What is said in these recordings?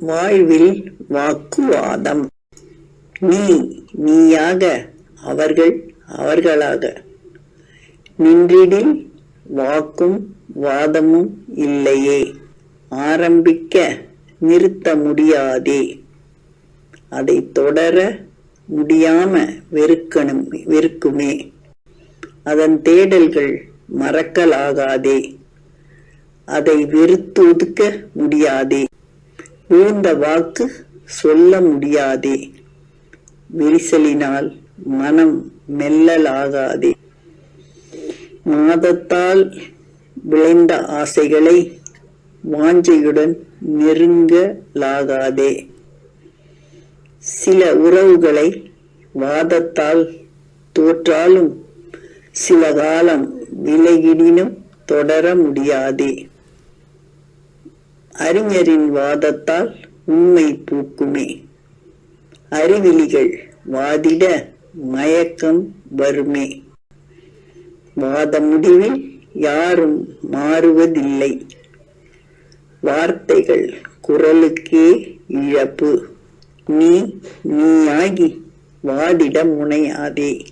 வாழ்வில் வாக்குவாதம். நீ நீயாக அவர்கள் அவர்களாக. நின்றிடில் வாக்கும் வாதமும் இல்லையே. ஆரம்பிக்க நிறுத்த முடியாதே. அதை தொடர முடியாம வெறுக்கணும் வெறுக்குமே. அதன் தேடல்கள் மறக்கலாகாதே. அதை வெறுத்து ஒதுக்க முடியாதே. உயர்ந்த வாக்கு சொல்ல முடியாதே. விரிசலினால் மனம் மெல்லலாகாதே. மாதத்தால் விளைந்த ஆசைகளை வாஞ்சையுடன் நெருங்கலாகாதே. சில உறவுகளை வாதத்தால் தோற்றாலும் சில காலம் விலகிடினும் தொடர முடியாதே. அறிஞரின் வாதத்தால் உண்மை பூக்குமே. அறிவிலிகள் வாதிட மயக்கம் வருமே. வாத முடிவில் யாரும் மாறுவதில்லை. வார்த்தைகள் குரலுக்கே இழப்பு. நீ நீயாகி வாதிட முனையாதே.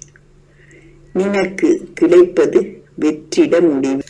நினக்கு கிடைப்பது வெற்றிட முடிவு.